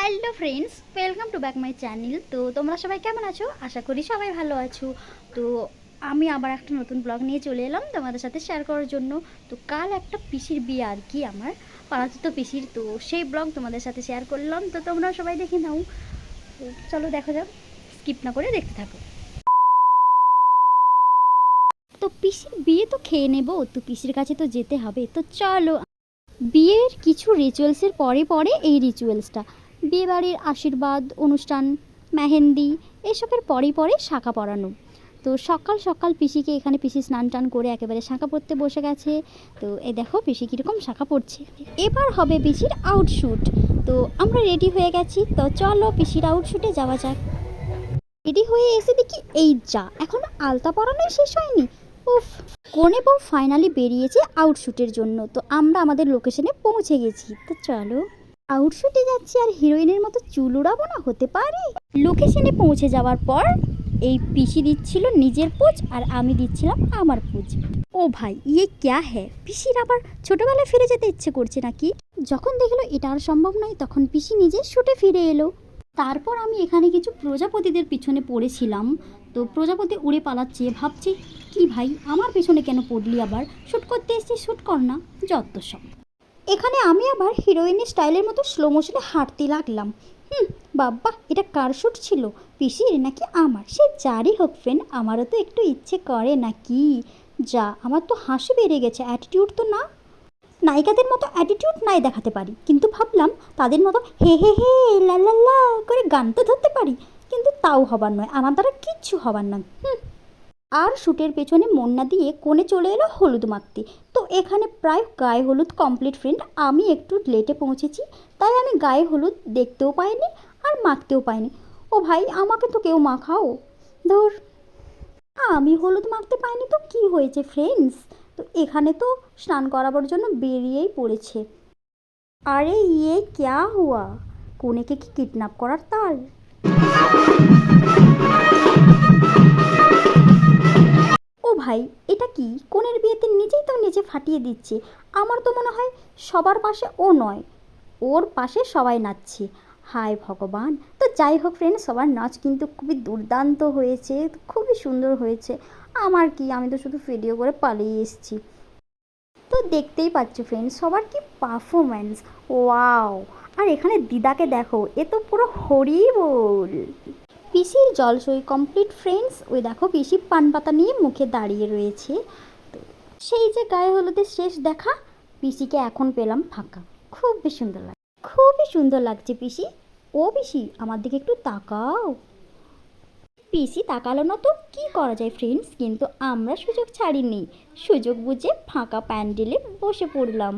Hello friends welcome to back my channel তো তোমরা সবাই কেমন আছো? আশা করি সবাই ভালো আছো। তো আমি আবার একটা নতুন ব্লগ নিয়ে চলে এলাম তোমাদের সাথে শেয়ার করার জন্য। তো কাল একটা পিসির বিয়ে আর কি আমার পাড়াতে পিসির। তো সেই ব্লগ তোমাদের সাথে শেয়ার করলাম। তো তোমরা সবাই দেখে নাও। চলো দেখো যাক। স্কিপ না করে দেখতে থাকো। তো পিসির বিয়ে তো খেয়ে নেব। তো পিসির কাছে তো যেতে হবে। তো চলো, বিয়ের কিছু রিচুয়ালসের পরে পরে এই রিচুয়ালসটা বিয়েবাড়ির আশীর্বাদ, অনুষ্ঠান, মেহেন্দি, এসবের পরে পরে শাঁখা পরানো। তো সকাল সকাল পিসিকে এখানে পিসি স্নান টান করে একেবারে শাঁখা পরতে বসে গেছে। তো এই দেখো, পিসি কীরকম শাঁখা পড়ছে এবার হবে পিসির আউটশুট তো আমরা রেডি হয়ে গেছি। তো চলো পিসির আউটশুটে যাওয়া যাক। রেডি হয়ে এসে দেখি এই যা, এখন আলতা পরানোই শেষ হয়নি। উফ, কনে বউ ফাইনালি বেরিয়েছে আউটশুটের জন্য। তো আমরা আমাদের লোকেশনে পৌঁছে গেছি। তো চলো। আউটশুটে যাচ্ছি আর হিরোইনের মতো চুল উড়াবো না, হতে পারে? লোকেশনে পৌঁছে যাওয়ার পর এই পিসি দিচ্ছিল নিজের পোজ আর আমি দিচ্ছিলাম আমার পোজ। ও ভাই ইয়ে ক্যা হ্যাঁ পিসির আবার ছোটবেলায় ফিরে যেতে ইচ্ছে করছে নাকি? যখন দেখল এটা আর সম্ভব নয়, তখন পিসি নিজে শুটে ফিরে এলো। তারপর আমি এখানে কিছু প্রজাপতিদের পিছনে পড়েছিলাম। তো প্রজাপতি উড়ে পালাচ্ছে, ভাবছি, কি ভাই, আমার পেছনে কেন পড়লি আবার? শ্যুট করতে এসেছি শ্যুট কর না, যত সব। এখানে আমি আবার হিরোইনের স্টাইলের মতো স্লো মোশনে হাঁটতে লাগলাম। হুম বাবা এটা কার শ্যুট ছিল? পিসির নাকি আমার? সে যারই হোক ফ্রেন্ড আমারও তো একটু ইচ্ছে করে নাকি। যা, আমার তো হাসি বেড়ে গেছে অ্যাটিটিউড তো না। নায়িকাদের মতো অ্যাটিটিউড নাই দেখাতে পারি। কিন্তু ভাবলাম তাদের মতো হে হে হে লা করে গান তো ধরতে পারি। কিন্তু তাও হবার নয়, আমার দ্বারা কিচ্ছু হবার নয়। হুম আর শ্যুটের পেছনে মন না দিয়ে কোণে চলে এলো হলুদ মাখতে। তো এখানে প্রায় গায়ে হলুদ কমপ্লিট ফ্রেন্ড আমি একটু লেটে পৌঁছেছি, তাই আমি গায়ে হলুদ দেখতেও পাইনি আর মাখতেও পাইনি। ও ভাই, আমাকে তো কেউ মাখাও। ধর, আমি হলুদ মাখতে পাইনি তো কি হয়েছে ফ্রেন্ডস তো এখানে তো স্নান করাবার জন্য বেরিয়েই পড়েছে। আরে ইয়ে ক্যা হুয়া? কোনেকে কি কিডন্যাপ করার তাল? ভাই এটা কি? কোনের বিয়েতে নিজেই তো নিজে ফাটিয়ে দিচ্ছে। আমার তো মনে হয় সবার পাশে ও নয়। ওর পাশে সবাই নাচছে। হায় ভগবান! তো যাই হোক ফ্রেন্ড সবার নাচ কিন্তু খুবই দুর্দান্ত হয়েছে, খুবই সুন্দর হয়েছে। আমার কি? আমি তো শুধু ভিডিও করে পালিয়ে এসেছি। তো দেখতেই পাচ্ছ ফ্রেন্ড সবার কি পারফরম্যান্স ওয়াও আর এখানে দিদাকে দেখো, এ তো পুরো হরি বল পিসির জলসই কমপ্লিট ফ্রেন্ডস ওই দেখো পিসি পান পাতা নিয়ে মুখে দাঁড়িয়ে রয়েছে। তো সেই যে গায়ে হলুদের শেষ দেখা, পিসিকে এখন পেলাম ফাঁকা। খুবই সুন্দর লাগে, খুবই সুন্দর লাগছে পিসি। ও পিসি, আমার দিকে একটু তাকাও। পিসি তাকালো না তো, কি করা যায় ফ্রেন্ডস কিন্তু আমরা সুযোগ ছাড়িনি। সুযোগ বুঝে ফাঁকা প্যান্ডেলে বসে পড়লাম।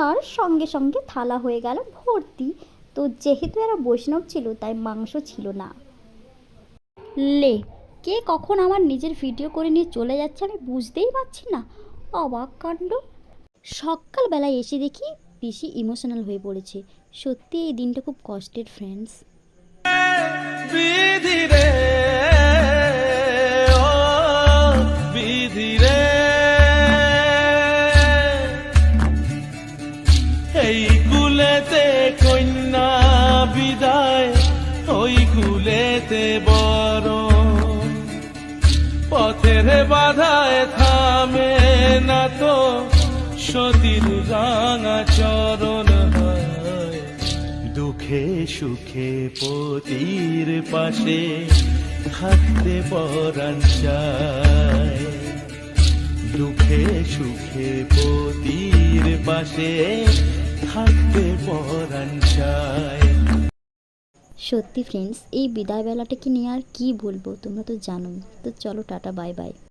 আর সঙ্গে সঙ্গে থালা হয়ে গেল ভর্তি। তো যেহেতু এরা বৈষ্ণব ছিল, তাই মাংস ছিল না। লে। কে কখন আমার নিজের ভিডিও করে নিয়ে চলে যাচ্ছে আমি বুঝতেই পারছি না। অবাক কাণ্ড। সকালবেলায় এসে দেখি বেশি ইমোশনাল হয়ে পড়েছে। সত্যি এই দিনটা খুব কষ্টের ফ্রেন্ডস এই কন্যা বিদায়, ওই কুলেতে বড় পথের বাধায় থামে না তো সতীর রাঙা চরণ দুঃখে সুখে পতির পাশে থাকতে পরাণ চায়। দুঃখে সুখে পতির পাশে থাকতে পরাণ চায়। সত্যি ফ্রেন্ডস এই বিদায় বেলাটাকে নিয়ে আর কি বলব? তোমরা তো জানোই। তো চলো টাটা বাই বাই